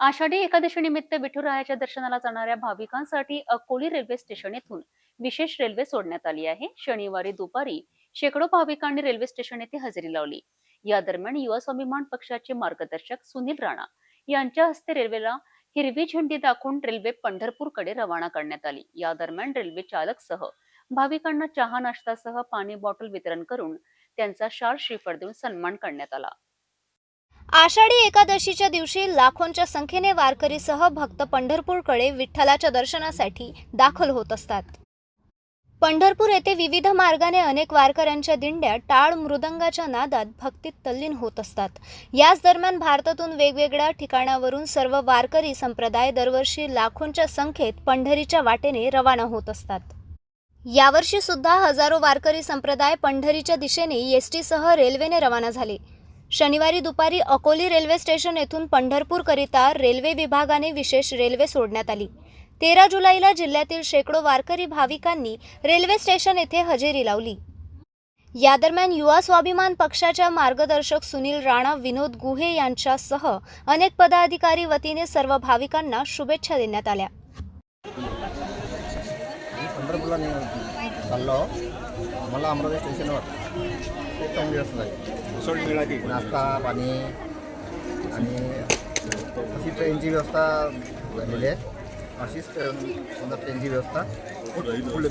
आषाढी एकादशीनिमित्त विठुरायाच्या दर्शनाला जाणाऱ्या भाविकांसाठी अकोली रेल्वे स्टेशन येथून विशेष रेल्वे सोडण्यात आली आहे. शनिवारी दुपारी शेकडो भाविकांनी रेल्वे स्टेशन येथे हजेरी लावली. या दरम्यान युवा स्वाभिमान पक्षाचे मार्गदर्शक सुनील राणा यांच्या हस्ते रेल्वेला हिरवी झेंडी दाखवून रेल्वे पंढरपूरकडे रवाना करण्यात आली. या दरम्यान रेल्वे चालक सह भाविकांना चहा नाश्तासह पाणी बॉटल वितरण करून त्यांचा शाल श्रीफळ देऊन सन्मान करण्यात आला. आषाढी एकादशीच्या दिवशी लाखोंच्या संख्येने वारकरीसह भक्त पंढरपूरकडे विठ्ठलाच्या दर्शनासाठी दाखल होत असतात. पंढरपूर येथे विविध मार्गाने अनेक वारकऱ्यांच्या दिंड्या टाळ मृदंगाच्या नादात भक्तीत तल्लीन होत असतात. याच दरम्यान भारतातून वेगवेगळ्या ठिकाणावरून सर्व वारकरी संप्रदाय दरवर्षी लाखोंच्या संख्येत पंढरीच्या वाटेने रवाना होत असतात. यावर्षी सुद्धा हजारो वारकरी संप्रदाय पंढरीच्या दिशेने एसटीसह रेल्वेने रवाना झाले. शनिवारी दुपारी अकोली रेल्वे स्टेशन येथून पंढरपूरकरिता रेल्वे विभागाने विशेष रेल्वे सोडण्यात आली. तेरा जुलैला जिल्ह्यातील शेकडो वारकरी भाविकांनी रेल्वे स्टेशन येथे हजेरी लावली. या दरम्यान युवा स्वाभिमान पक्षाच्या मार्गदर्शक सुनील राणा विनोद गुहे यांच्यासह अनेक पदाधिकारी वतीने सर्व भाविकांना शुभेच्छा देण्यात आल्या. पंढरपूरला चाललो. मला अमरावती स्टेशनवर. खूप चांगली झाली सोड मिळाली नाश्ता पाणी आणि अशी ट्रेनची व्यवस्था झालेली आहे. अशीच समजा ट्रेनची व्यवस्था. पुढे पुढे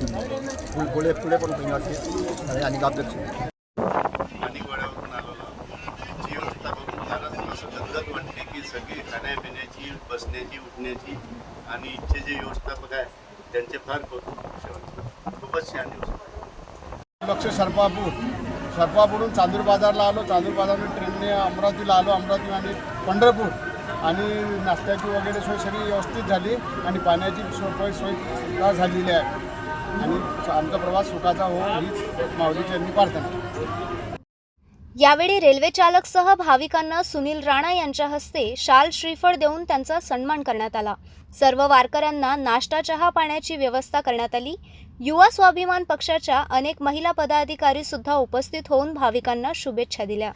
पुढे पुढे पण. ट्रेन अशी आणि जी गदगद वाटते की सगळी खाण्यापिण्याची बसण्याची उठण्याची आणि इच्छेचे व्यवस्थापक आहे त्यांचे फार कौतुक खूपच छान व्यवस्था लक्ष सरपापूर. सरपापूरहून चांदूर बाजारला आलो. चांदूर बाजारून ट्रेनने अमरावतीला आलो. अमरावती आणि पंढरपूर. आणि नाश्त्याची वगैरे सोय सगळी व्यवस्थित झाली. आणि पाण्याची सोय सोय सुद्धा झालेली आहे. आणि आमचा प्रवास सुखाचा हो हीच माऊलीची यांनी प्रार्थना यावेळी रेल्वे चालकसह भाविकांना सुनील राणा यांच्या हस्ते शाल श्रीफळ देऊन त्यांचा सन्मान करण्यात आला. सर्व वारकऱ्यांना नाश्ता चहा पाण्याची व्यवस्था करण्यात आली. युवा स्वाभिमान पक्षाच्या अनेक महिला पदाधिकारी सुद्धा उपस्थित होऊन भाविकांना शुभेच्छा दिल्या.